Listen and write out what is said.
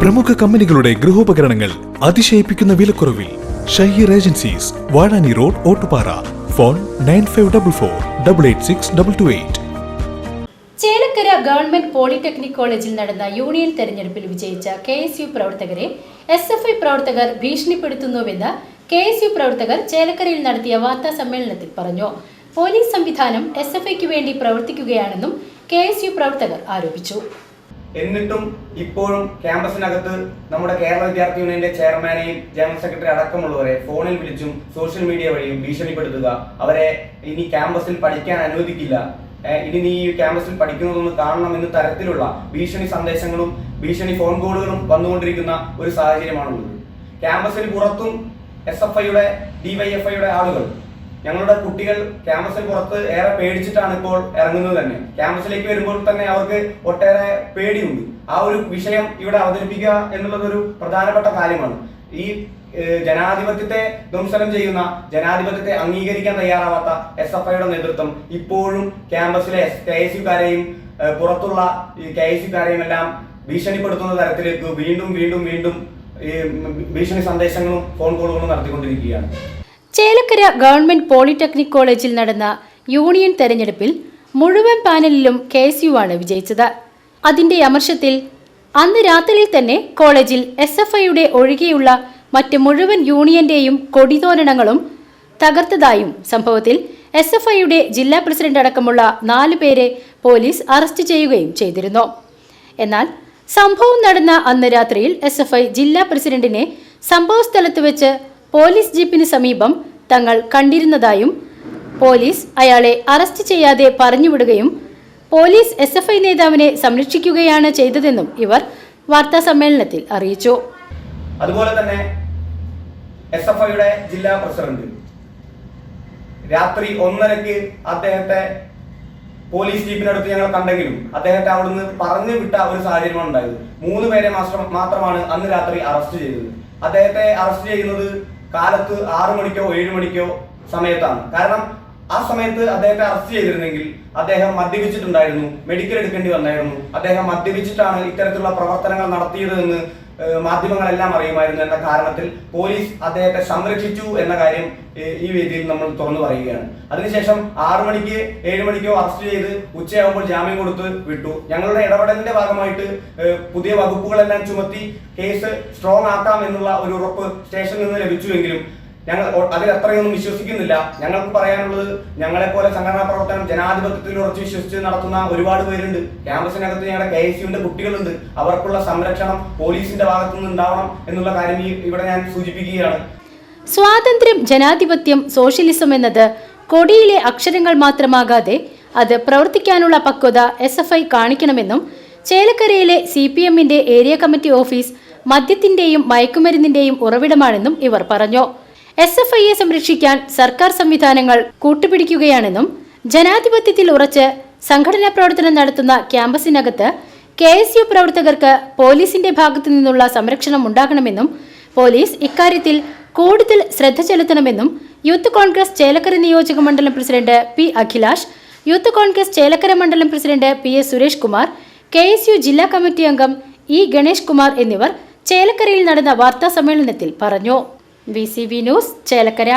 പ്രമുഖ കമ്പനികളുടെ ഗൃഹോപകരണങ്ങൾ അതിശയിപ്പിക്കുന്ന വിലക്കുറവിൽ Shaheer agencies Vazhani road Ottupara. Phone nine five double four double eight six double two eight. Chelakkara government polytechnic കോളേജിൽ നടന്ന യൂണിയൻ തെരഞ്ഞെടുപ്പിൽ വിജയിച്ച കെ എസ് യു പ്രവർത്തകരെ എസ് എഫ് ഐ പ്രവർത്തകർ ഭീഷണിപ്പെടുത്തുന്നുവെന്ന് കെ എസ് യു പ്രവർത്തകർ ചേലക്കരയിൽ നടത്തിയ വാർത്താ സമ്മേളനത്തിൽ പറഞ്ഞു. പോലീസ് സംവിധാനം എസ് എഫ് ഐക്ക് വേണ്ടി പ്രവർത്തിക്കുകയാണെന്നും കെ എസ് യു പ്രവർത്തകർ ആരോപിച്ചു. എന്നിട്ടും ഇപ്പോഴും ക്യാമ്പസിനകത്ത് നമ്മുടെ കേരള വിദ്യാർത്ഥി യൂണിയന്റെ ചെയർമാനെയും ജനറൽ സെക്രട്ടറി അടക്കമുള്ളവരെ ഫോണിൽ വിളിച്ചും സോഷ്യൽ മീഡിയ വഴിയും ഭീഷണിപ്പെടുത്തുക. അവരെ ഇനി ക്യാമ്പസിൽ പഠിക്കാൻ അനുവദിക്കില്ല. ഇനി നീ ഈ ക്യാമ്പസിൽ പഠിക്കുന്നതൊന്ന് കാണണം എന്ന തരത്തിലുള്ള ഭീഷണി സന്ദേശങ്ങളും ഭീഷണി ഫോൺ കോളുകളും വന്നുകൊണ്ടിരിക്കുന്ന ഒരു സാഹചര്യമാണുള്ളത്. ക്യാമ്പസിന് പുറത്തും എസ് എഫ് ഐയുടെ ഡിവൈഎഫ്ഐയുടെ ആളുകൾ ഞങ്ങളുടെ കുട്ടികൾ ക്യാമ്പസിൽ പുറത്ത് ഏറെ പേടിച്ചിട്ടാണ് ഇപ്പോൾ ഇറങ്ങുന്നത് തന്നെ. ക്യാമ്പസിലേക്ക് വരുമ്പോൾ തന്നെ അവർക്ക് ഒട്ടേറെ പേടിയുണ്ട്. ആ ഒരു വിഷയം ഇവിടെ അവതരിപ്പിക്കുക എന്നുള്ളത് ഒരു പ്രധാനപ്പെട്ട കാര്യമാണ്. ഈ ജനാധിപത്യത്തെ ധ്വംസനം ചെയ്യുന്ന ജനാധിപത്യത്തെ അംഗീകരിക്കാൻ തയ്യാറാവാത്ത എസ് എഫ് ഐയുടെ നേതൃത്വം ഇപ്പോഴും ക്യാമ്പസിലെ കെ എസ് യുക്കാരെയും പുറത്തുള്ള കെ എസ് യുക്കാരെയും എല്ലാം ഭീഷണിപ്പെടുത്തുന്ന തരത്തിലേക്ക് വീണ്ടും വീണ്ടും വീണ്ടും ഭീഷണി സന്ദേശങ്ങളും ഫോൺ കോളുകളും നടത്തിക്കൊണ്ടിരിക്കുകയാണ്. ചേലക്കര ഗവൺമെന്റ് പോളിടെക്നിക് കോളേജിൽ നടന്ന യൂണിയൻ തെരഞ്ഞെടുപ്പിൽ മുഴുവൻ പാനലിലും കെ എസ് യു ആണ് വിജയിച്ചത്. അതിന്റെ അമർഷത്തിൽ അന്ന് രാത്രിയിൽ തന്നെ കോളേജിൽ എസ് എഫ് ഐയുടെ ഒഴികെയുള്ള മറ്റ് മുഴുവൻ യൂണിയന്റെയും കൊടിതോരണങ്ങളും തകർത്തതായും സംഭവത്തിൽ എസ് എഫ് ഐയുടെ ജില്ലാ പ്രസിഡന്റ് അടക്കമുള്ള നാലു പേരെ പോലീസ് അറസ്റ്റ് ചെയ്യുകയും ചെയ്തിരുന്നു. എന്നാൽ സംഭവം നടന്ന അന്ന് രാത്രിയിൽ എസ് എഫ് ഐ ജില്ലാ പ്രസിഡന്റിനെ സംഭവസ്ഥലത്ത് വെച്ച് പോലീസ് ജീപ്പിന് സമീപം തങ്ങൾ കണ്ടിരുന്നതായും പോലീസ് അയാളെ അറസ്റ്റ് ചെയ്യാതെ പറഞ്ഞുവിടുകയും പോലീസ് എസ് എഫ് ഐ നേതാവിനെ സംരക്ഷിക്കുകയാണ് ചെയ്തതെന്നും ഇവർ വാർത്താ സമ്മേളനത്തിൽ അറിയിച്ചു. അതുപോലെ തന്നെ എസ് എഫ് ഐയുടെ ജില്ലാ പ്രസിഡന്റ് രാത്രി ഒന്നരക്ക് അദ്ദേഹത്തെ പോലീസ് ജീപ്പിനടുത്ത് ഞങ്ങൾ കണ്ടെങ്കിലും അദ്ദേഹത്തെ അവിടുന്ന് പറഞ്ഞു വിട്ട ഒരു സാഹചര്യമാണ് ഉണ്ടായത്. മൂന്ന് പേരെ മാത്രമാണ് അന്ന് രാത്രി അറസ്റ്റ് ചെയ്തത്. അദ്ദേഹത്തെ അറസ്റ്റ് ചെയ്യുന്നത് കാലത്ത് ആറു മണിക്കോ ഏഴു മണിക്കോ സമയത്താണ്. കാരണം ആ സമയത്ത് അദ്ദേഹത്തെ അറസ്റ്റ് ചെയ്തിരുന്നെങ്കിൽ അദ്ദേഹം മദ്യപിച്ചിട്ടുണ്ടായിരുന്നു മെഡിക്കൽ എടുക്കേണ്ടി വന്നായിരുന്നു. അദ്ദേഹം മദ്യപിച്ചിട്ടാണ് ഇത്തരത്തിലുള്ള പ്രവർത്തനങ്ങൾ നടത്തിയത് എന്ന് മാധ്യമങ്ങളെല്ലാം അറിയുമായിരുന്നു എന്ന കാരണത്തിൽ പോലീസ് അദ്ദേഹത്തെ സംരക്ഷിച്ചു എന്ന കാര്യം ഈ വേദിയിൽ നമ്മൾ തുറന്നു പറയുകയാണ്. അതിനുശേഷം ആറു മണിക്ക് ഏഴ് മണിക്കോ അറസ്റ്റ് ചെയ്ത് ഉച്ചയാകുമ്പോൾ ജാമ്യം കൊടുത്ത് വിട്ടു. ഞങ്ങളുടെ ഇടപെടലിന്റെ ഭാഗമായിട്ട് പുതിയ വകുപ്പുകളെല്ലാം ചുമത്തി കേസ് സ്ട്രോങ് ആക്കാം എന്നുള്ള ഒരു ഉറപ്പ് സ്റ്റേഷനിൽ നിന്ന് ലഭിച്ചുവെങ്കിലും ഞങ്ങൾ അതിൽ അത്രയൊന്നും വിശ്വസിക്കുന്നില്ല. ഞങ്ങൾക്ക് പറയാനുള്ളത് ഞങ്ങളെ പോലെ സംഘടനാ പ്രവർത്തനം ജനാധിപത്യത്തിൽ ഉറച്ചു വിശ്വസിച്ച് നടത്തുന്ന ഒരുപാട് പേരുണ്ട്. ക്യാമ്പസിനകത്ത് ഞങ്ങളുടെ കെ എസ് യുവിന്റെ കുട്ടികളുണ്ട്. അവർക്കുള്ള സംരക്ഷണം പോലീസിന്റെ ഭാഗത്തു നിന്ന് ഉണ്ടാവണം എന്നുള്ള കാര്യം ഇവിടെ ഞാൻ സൂചിപ്പിക്കുകയാണ്. സ്വാതന്ത്ര്യം ജനാധിപത്യം സോഷ്യലിസം എന്നത് കൊടിയിലെ അക്ഷരങ്ങൾ മാത്രമാകാതെ അത് പ്രവർത്തിക്കാനുള്ള പക്വത എസ് എഫ് ഐ കാണിക്കണമെന്നും ചേലക്കരയിലെ സി പി എമ്മിന്റെ ഏരിയ കമ്മിറ്റി ഓഫീസ് മദ്യത്തിന്റെയും മയക്കുമരുന്നിന്റെയും ഉറവിടമാണെന്നും ഇവർ പറഞ്ഞു. എസ് എഫ് ഐയെ സംരക്ഷിക്കാൻ സർക്കാർ സംവിധാനങ്ങൾ കൂട്ടുപിടിക്കുകയാണെന്നും ജനാധിപത്യത്തിൽ ഉറച്ച് സംഘടനാ പ്രവർത്തനം നടത്തുന്ന ക്യാമ്പസിനകത്ത് കെ എസ് യു പ്രവർത്തകർക്ക് പോലീസിന്റെ ഭാഗത്തു നിന്നുള്ള സംരക്ഷണം ഉണ്ടാകണമെന്നും പോലീസ് ഇക്കാര്യത്തിൽ കൂടുതൽ ശ്രദ്ധ ചെലുത്തണമെന്നും യൂത്ത് കോൺഗ്രസ് ചേലക്കര നിയോജക മണ്ഡലം president P Akhilash youth Congress Chelakkara മണ്ഡലം president P S Suresh Kumar K S U ജില്ലാ കമ്മിറ്റി അംഗം ഇ ഗണേഷ് കുമാർ എന്നിവർ ചേലക്കരയിൽ നടന്ന വാർത്താ സമ്മേളനത്തിൽ പറഞ്ഞു. V news Chelakkara